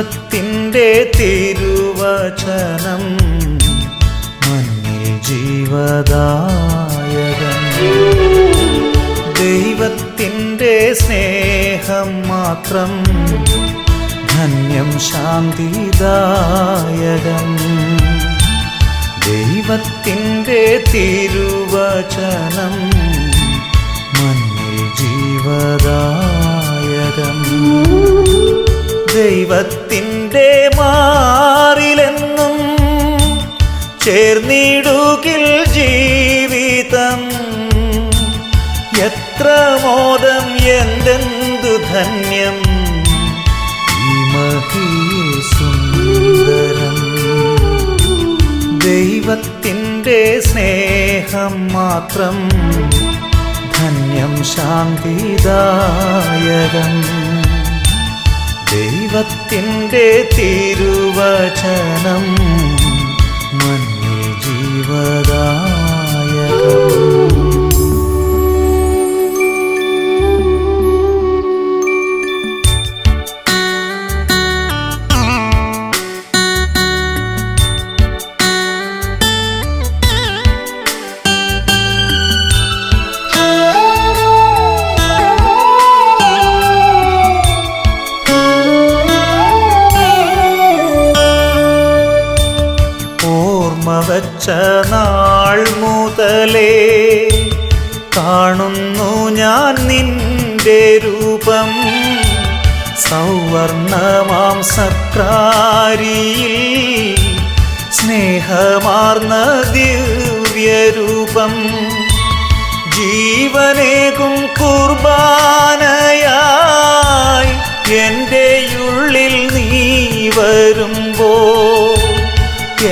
ദൈവത്തിന്റെ തിരുവചനം മണ്ണിൽ ജീവദായകൻ. ദൈവത്തിന്റെ സ്നേഹം മാത്രം ധന്യം ശാന്തിദായകൻ. ദൈവത്തിന്റെ തിരുവചനം മണ്ണിൽ ജീവദായകം ദൈവത്തിന്റെ മാറിലെന്നും ചേർന്നിടുകിൽ ജീവിതം. എത്ര മോദം എന്തെന്തു ധന്യം. ദൈവത്തിന്റെ സ്നേഹം മാത്രം ധന്യം ശാന്തിദായകം. ദൈവത്തിന്റെ തിരുവചനം മഞ്ഞ ജീവദായകം. മുതലേ കാണുന്നു ഞാൻ നിന്റെ രൂപം. സൗവർണമാം സക്രാരിയിൽ സ്നേഹമാർന്ന ദിവ്യരൂപം. ജീവനേകും കുർബാനയായി എന്റെ ഉള്ളിൽ നീ വരുമ്പോ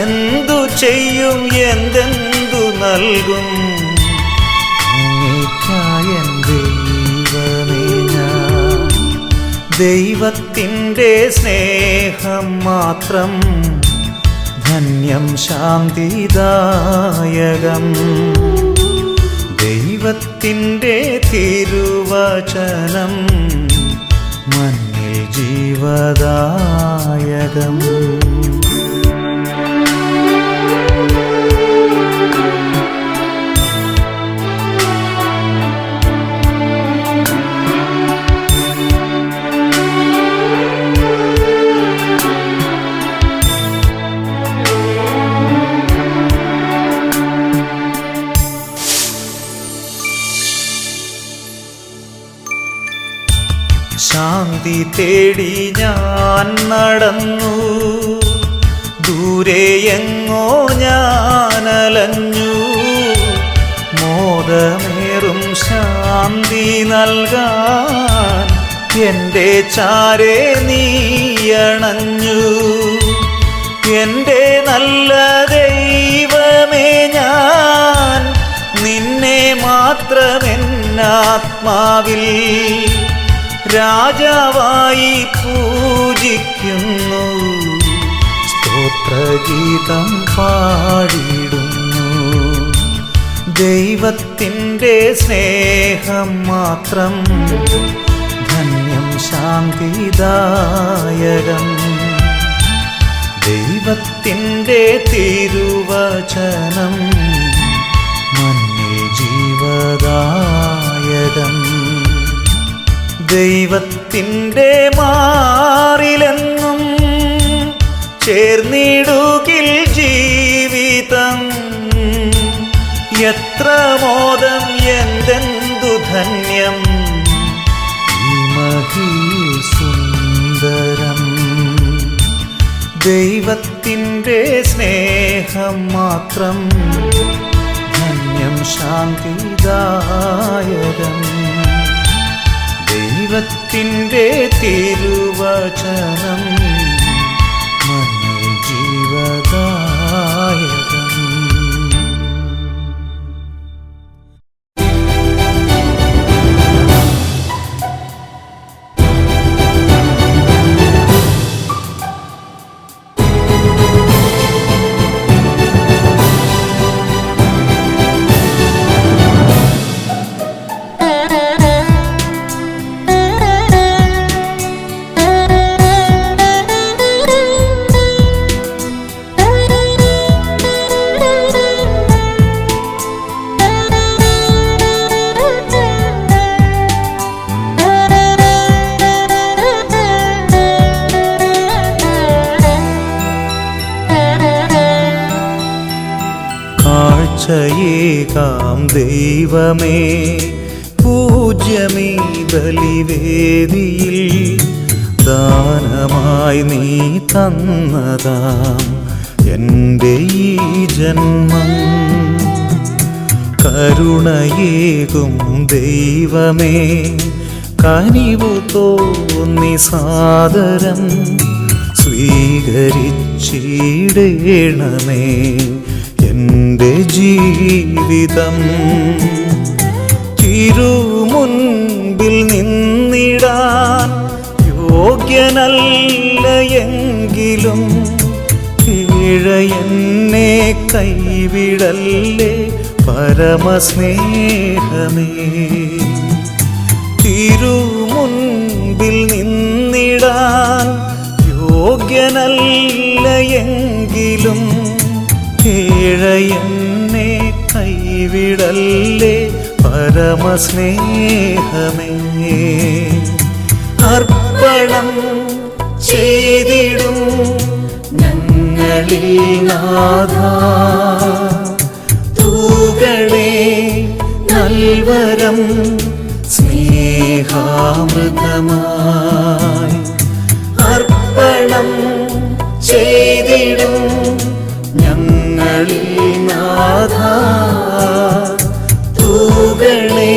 എന്തു ചെയ്യും എന്തെന്തു നൽകും. ദൈവത്തിന്റെ സ്നേഹം മാത്രം ധന്യം ശാന്തിദായകം. ദൈവത്തിന്റെ തിരുവചനം മണ്ണിൽ ജീവദായകം. തേടി ഞാൻ നടന്നു. ദൂരെ എങ്ങോ ഞാനലഞ്ഞു. മോദമേറും ശാന്തി നൽകാൻ എന്റെ ചാരെ നീയണഞ്ഞു എന്റെ നല്ല ദൈവമേ ഞാൻ നിന്നെ മാത്രമെന്നാത്മാവിൽ രാജാവായി പൂജിക്കുന്നു. സ്തോത്രഗീതം പാടിടുന്നു. ദൈവത്തിന്റെ സ്നേഹം മാത്രം ധന്യം ശാന്തിദായകം. ദൈവത്തിന്റെ തിരുവചനം മന്നി ജീവദായകം. ദൈവത്തിന്റെ മാറിലെന്നും ചേർന്നിടുകിൽ ജീവിതം. എത്ര മോദം എന്തെന്തു ധന്യം. സുന്ദരം. ദൈവത്തിന്റെ സ്നേഹം മാത്രം. ധന്യം ശാന്തിദായകം. ദൈവത്തിന്റെ തിരുവചനം. കാഴ്ചയേകാം ദൈവമേ. പൂജ്യമീ ബലിവേദിയിൽ ദാനമായി നീ തന്നതാം എന്റെ ഈ ജന്മം. കരുണയേകും ദൈവമേ. കനിവു തോന്നി സാദരം സ്വീകരിച്ചിടേണമേ. ജീവിതം തിരുമുൻപിൽ നിന്നിടാൻ യോഗ്യനല്ല എങ്കിലും കീഴയെന്നെ കൈവിടല്ലേ പരമസ്നേഹമേ? തിരുമുൻപിൽ നിന്നിടാൻ യോഗ്യനല്ല എങ്കിലും കീഴയെന്നെ കൈവിടല്ലേ പരമസ്നേഹമേ അർപ്പണം ചെയ്തിടും ഞങ്ങളിൽ നാഥ. തൂകളെ നൽവരം സ്നേഹാമൃതമായി. അർപ്പണം ചെയ്തിടും ഞങ്ങളിൽ നാഥ തൂകളെ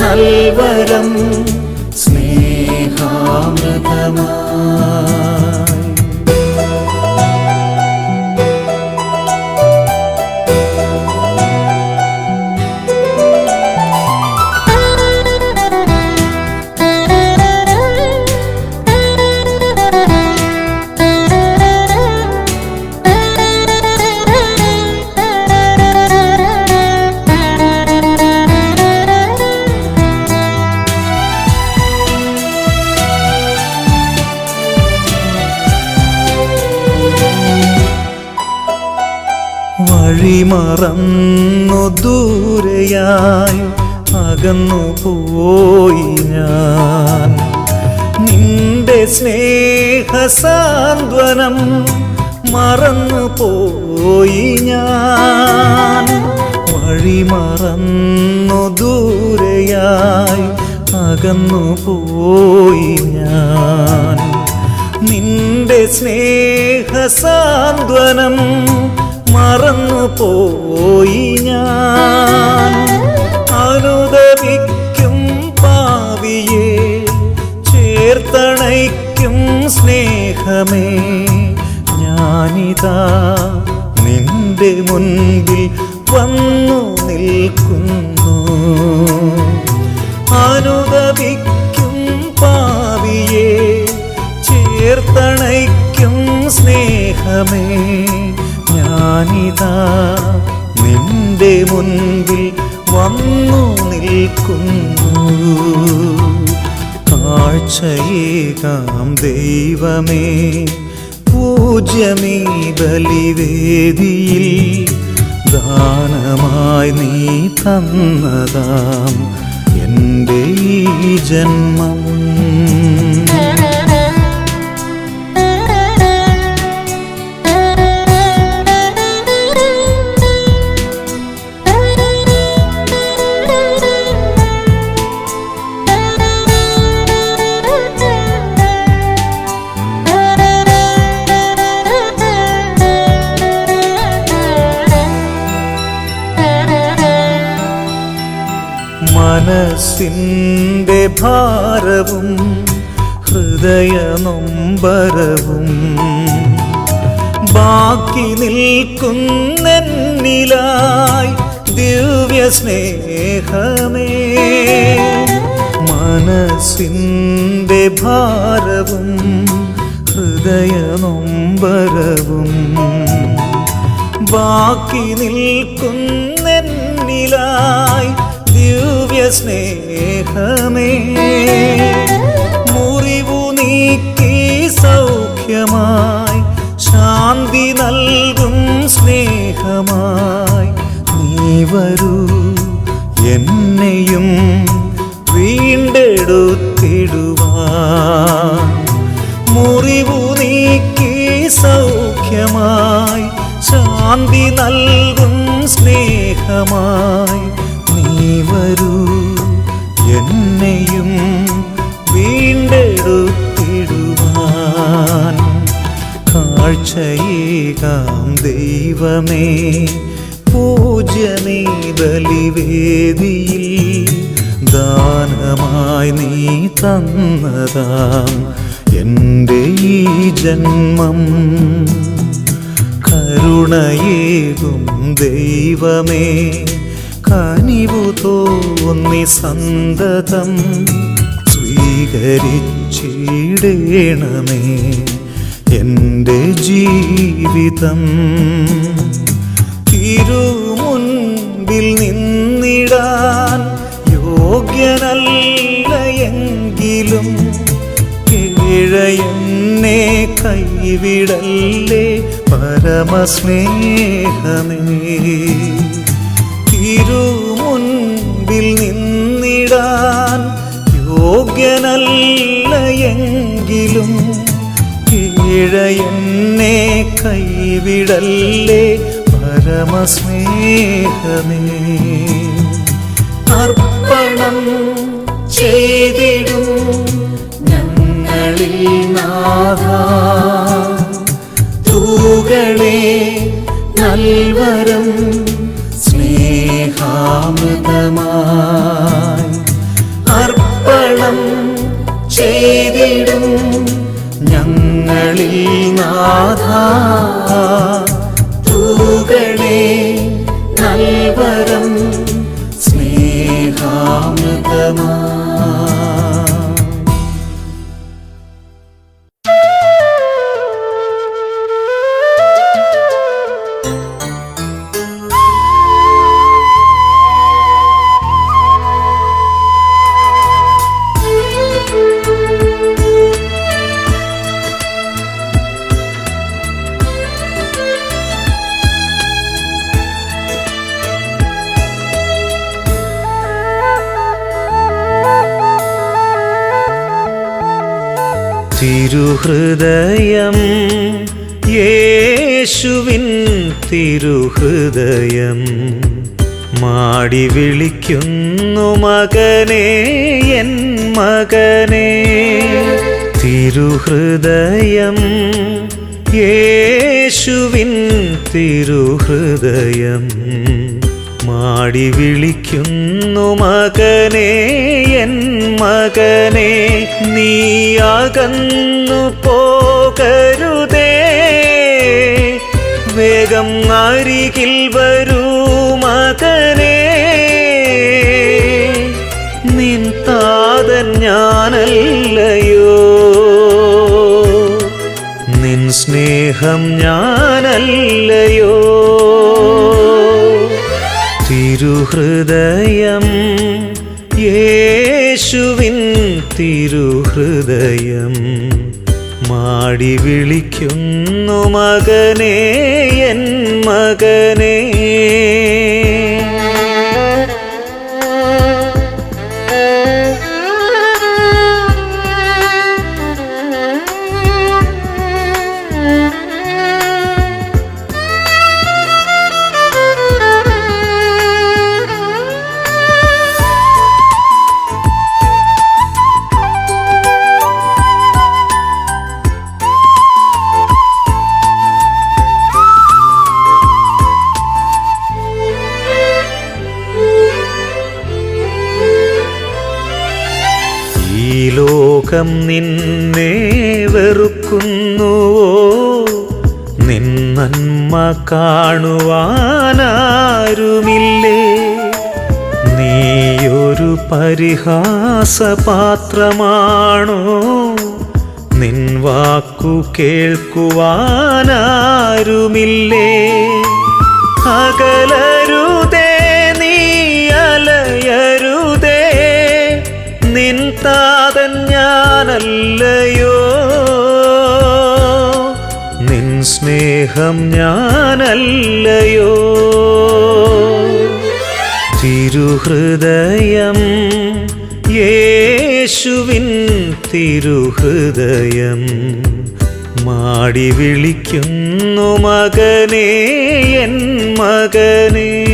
നൽവരം സ്നേഹാമൃതമായി വഴിമറന്നു ദൂരെയായി അകന്നു പോയി ഞാൻ. നിന്റെ സ്നേഹസാന്ത്വനം മറന്നു പോയി ഞാൻ. അനുദവിക്കും പാവിയെ ചേർത്തണയ്ക്കും സ്നേഹമേ ഞാനിതാ നിന്റെ മുൻപിൽ വന്നു നിൽക്കുന്നു. അനുദവിക്കും പാവിയെ ചേർത്തണയ്ക്കും സ്നേഹമേ. ഞാനിതാ നിന്റെ മുൻപിൽ വന്നു നിൽക്കുന്നു. കാഴ്ചയേകാം ദൈവമേ. പൂജ്യമീ ബലിവേദിയിൽ ദാനമായി നീ തന്നതാം. എന്റെ ഈ ജന്മം മനസ്സിന്റെ ഭാരവും ഹൃദയനൊമ്പരവും. ബാക്കി നിൽക്കുന്നെന്നിലായി ദിവ്യ സ്നേഹമേ മനസ്സിന്റെ ഭാരവും ഹൃദയനൊമ്പരവും. ബാക്കി നിൽക്കുന്നെന്നിലായി ദിവ്യ സ്നേഹമേ മുറിവു നീക്കി സൗഖ്യമായി ശാന്തി നൽകും സ്നേഹമായി നീ വരൂ. എന്നെയും വീണ്ടെടുത്തിടുവാൻ. മുറിവു നീക്കി സൗഖ്യമായി ശാന്തി നൽകും സ്നേഹമായി വരൂ. എന്നെയും വീണ്ടെടുത്തിടുവാൻ കാഴ്ചയേകാം ദൈവമേ. പൂജനീ ബലിവേദിയിൽ ദാനമായി നീ തന്നതാം എന്റെ ഈ ജന്മം. കരുണയേകും ദൈവമേ. കനിവു തോന്നി സന്തതം സ്വീകരിച്ചിടേണമേ എന്റെ ജീവിതം. തിരുമുൻപിൽ നിന്നിടാൻ യോഗ്യനല്ല എങ്കിലും കീഴയെന്നെ കൈവിടല്ലേ പരമസ്നേഹമേ. നിന്നിടാൻ യോഗ്യനല്ല എങ്കിലും കീഴയെന്നെ കൈവിടല്ലേ പരമസ്നേഹമേ. അർപ്പണം ചെയ്തിടും ഞങ്ങളിൽ നാഥ. തൂകളെ നൽവരം അർപ്പണം ചെയ്തിടും ഞങ്ങളിൽ നാഥ. തിരുഹൃദയം മാടി വിളിക്കുന്നു മകനെ എൻ മകനെ. തിരുഹൃദയം യേശുവിൻ തിരുഹൃദയം മാടി വിളിക്കുന്നു മകനെ എൻ മകനെ. നീ പോകരുതേ വേഗം അരികിൽ വരൂ മകനെ. നിൻ താതൻ ഞാനല്ലയോ. നിൻ സ്നേഹം ഞാനല്ലയോ. തിരുഹൃദയം യേശുവിൻ തിരുഹൃദയം. മാടി വിളിക്കുന്നു മകനേ എൻ മകനെ. ലോകം നിന്നെ വെറുക്കുന്നുവോ? നിന്നന്മ നന്മ കാണുവാനാരുമില്ലേ? നീയൊരു പരിഹാസപാത്രമാണോ? നിൻ വാക്കു കേൾക്കുവാനാരുമില്ലേ? അകലരുതേ നിൻ ഞാനല്ലയോ? നിൻ സ്നേഹം ഞാനല്ലയോ? തിരുഹൃദയം യേശുവിൻ തിരുഹൃദയം മാടി വിളിക്കുന്നു മകനേ എൻ മകനേ.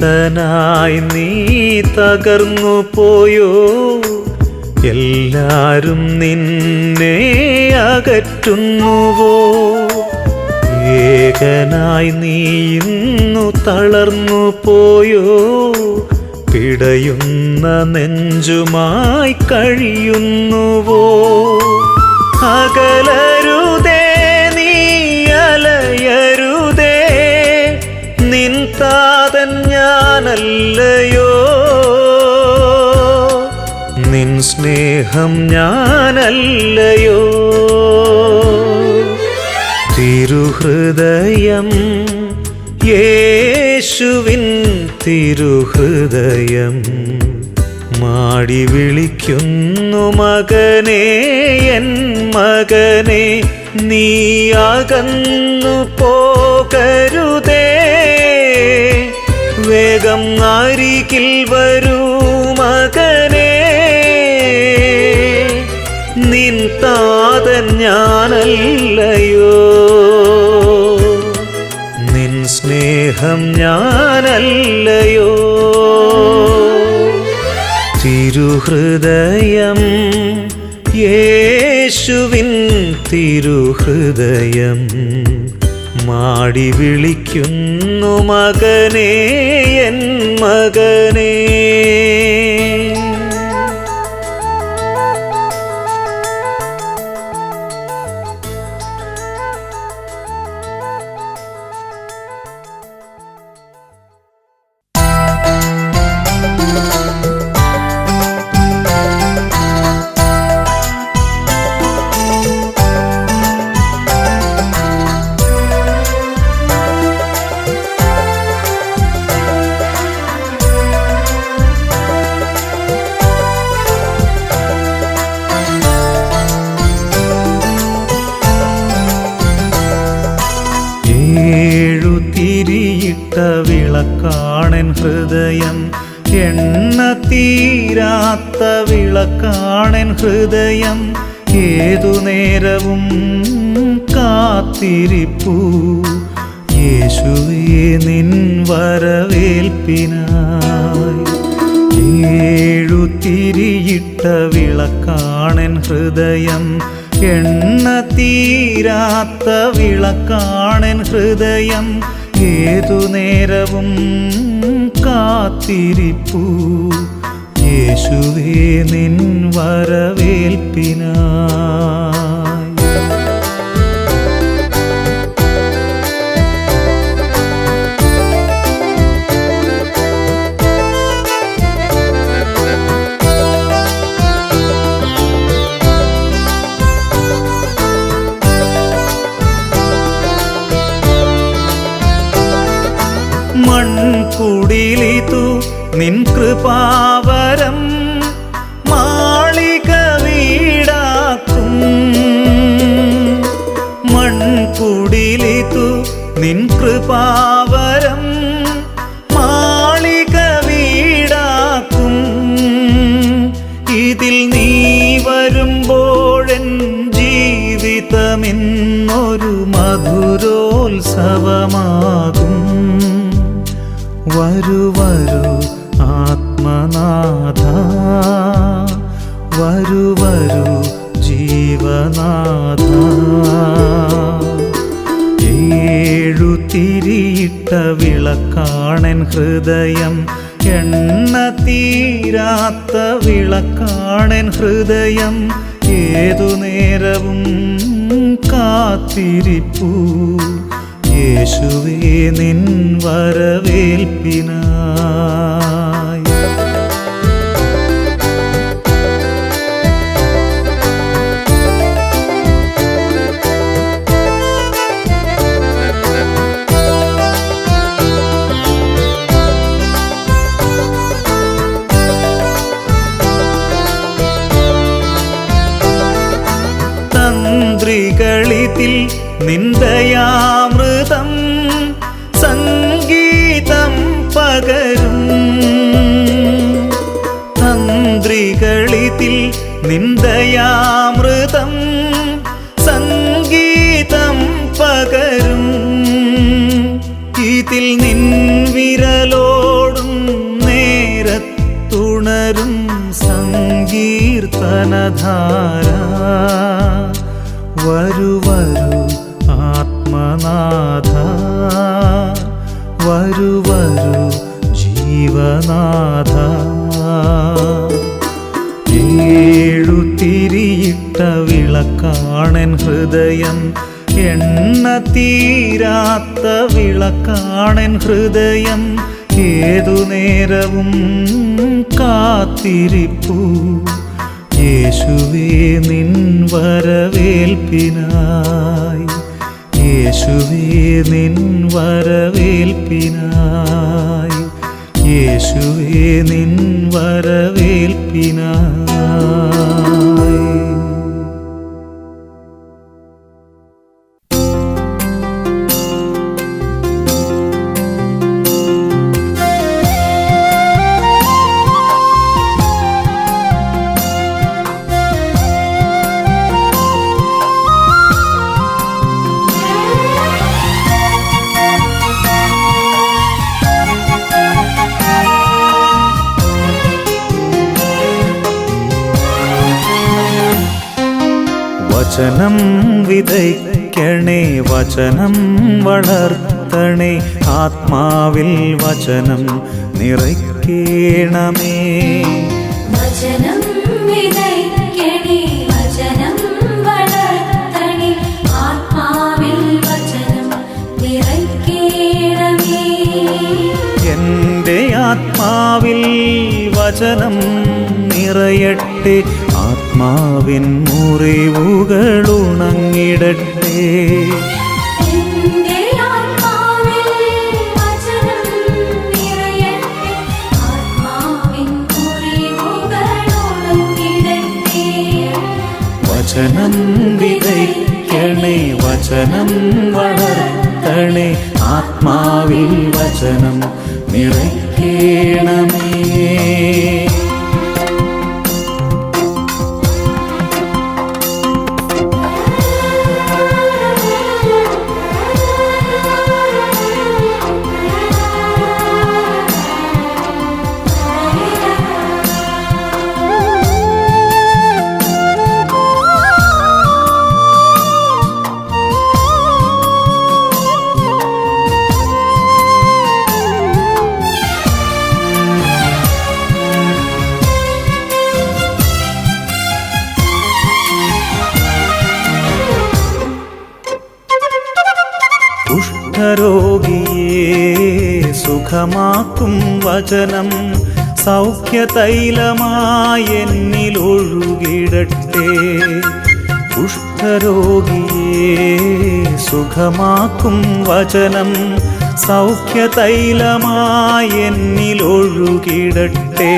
നിന്നിതനായി നീ തകർന്നു പോയോ? എല്ലാരും നിന്നെ അകറ്റുന്നുവോ? ഏകനായി നീ ഇന്നു തളർന്നു പോയോ? പിടയുന്ന നെഞ്ചുമായി കഴിയുന്നുവോ? അകലരുതേ നിൻ ഞാനല്ലയോ? നിൻ സ്നേഹം ഞാനല്ലയോ? തിരുഹൃദയം യേശുവിൻ തിരുഹൃദയം മാടി വിളിക്കുന്നു മകനെ എൻ മകനെ നീ അകന്നു പോകരുതേ. വേഗം അരികിൽ വരൂ മകനെ? നിൻ താതൻ ഞാനല്ലയോ? നിൻ സ്നേഹം ഞാനല്ലയോ? തിരുഹൃദയം യേശുവിൻ തിരുഹൃദയം മാടി വിളിക്കുന്നു മകനേ എൻ മകനേ. വിളക്കാണൻ ഹൃദയം ഏതു നേരവും കാത്തിരിപ്പൂ. യേശുവേ നിൻ വരവേൽപ്പിനായി ഇതിൽ നീ വരുമ്പോഴൻ ജീവിതമെന്നൊരു മധുരോത്സവമാകും. വരുവരു വരൂ ആത്മനാഥ. വരുവരു വരൂ ജീവനാഥ. ഏഴു തിരിയിട്ട വിളക്കാണൻ ഹൃദയം എണ്ണ തീരാത്ത വിളക്കാണൻ ഹൃദയം. ഏതു നേരവും കാത്തിരിപ്പൂ. യേശുവേ നിൻ വരവേൽപ്പിനായി നിന്ദയാമൃതം സംഗീതം പകരും. തന്ത്രികളിതിൽ നിന്ദയാമൃതം ഏഴു തിരിയിട്ട വിളക്കാണൻ ഹൃദയം. എണ്ണ തീരാത്ത വിളക്കാണൻ ഹൃദയം. ഏതു നേരവും കാത്തിരിപ്പു. യേശുവേ നിൻ വരവേൽപ്പിനായി. യേശുവേ നിൻ വരവേൽപ്പിനായി. യേശുവേ നിൻ വരവേൽപ്പിനായി. വചനം വിതയ്ക്കണേ വചനം വളർത്തണേ ആത്മാവിൽ വചനം നിറയ്ക്കണമേ. വചനം വിതയ്ക്കണേ വചനം വളർത്തണേ ആത്മാവിൽ വചനം നിറയ്ക്കണമേ. എന്റെ ആത്മാവിൽ വചനം നിറയട്ടെ ആത്മാവിൻ ഉണങ്ങിടട്ടെ വചനം വിതയ്ക്കണേ വചനം വളർത്തണേ. ആത്മാവിൽ വചനം നിറയ്ക്കണമേ. സുഖമാക്കും വചനം. സൗഖ്യതൈലമായി എന്നിൽ ഒഴുകിടട്ടെ കുഷ്ഠരോഗിയെ സുഖമാക്കും വചനം. സൗഖ്യതൈലമായി എന്നിൽ ഒഴുകിടട്ടെ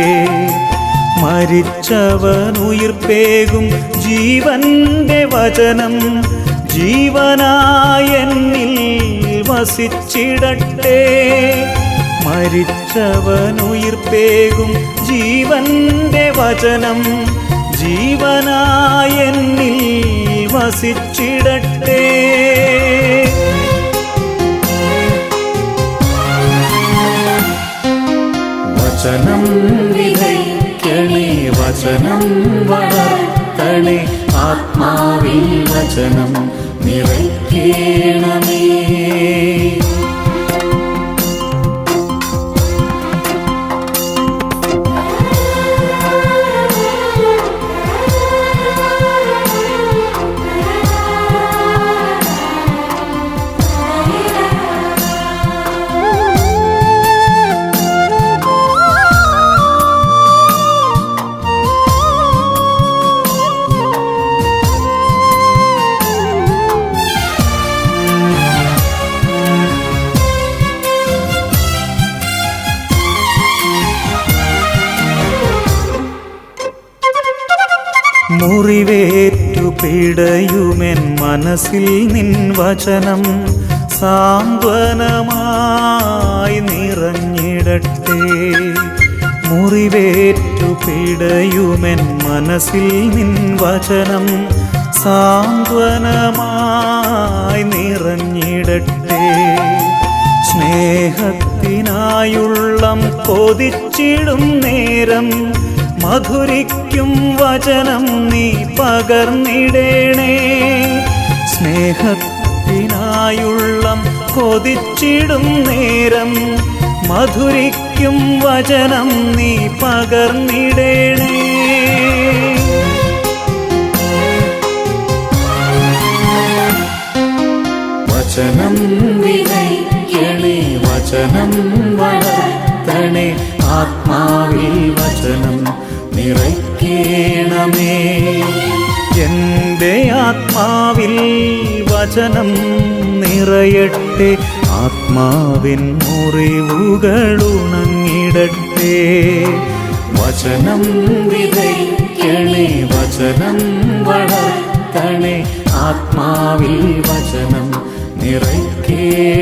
മരിച്ചവൻ ഉയർപ്പേകും ജീവന്റെ വചനം. ജീവനായെന്നിൽ വസിച്ചിടട്ടെ. മരിച്ചവൻ ഉയിർപ്പേകും ജീവന്റെ വചനം. ജീവനായെന്നിൽ വസിച്ചിടട്ടെ. വചനം വിതയ്ക്കണേ വചനം വളർത്തണേ ആത്മാവിൽ വചനം നിറയ്ക്കണമേ. പിടയുമെൻ മനസ്സിൽ നിൻ വചനം സാന്ത്വനമായി നിറഞ്ഞിടട്ടെ. മുറിവേറ്റു പിടയുമെൻ മനസ്സിൽ നിൻ വചനം സാന്ത്വനമായി നിറഞ്ഞിടട്ടെ. സ്നേഹത്തിനായുള്ളം കൊതിച്ചിടും നേരം മധുരിക്കും വചനം നീ പകർന്നിടേണേ. സ്നേഹത്തിനായുള്ളം കൊതിച്ചിടും നേരം മധുരിക്കും വചനം നീ പകർന്നിടേണേ. വചനം വിതയ്ക്കണേ വചനം വളർത്തണേ. ആത്മാവിൽ വചനം നിറയ്ക്കേണമേ. എന്റെ ആത്മാവിൽ വചനം നിറയട്ടെ. ആത്മാവിൻ മുറിവുകളുണങ്ങിടട്ടെ. വചനം വിതയ്ക്കണേ വചനം വളർത്തണേ. ആത്മാവിൽ വചനം നിറയ്ക്കേണമേ.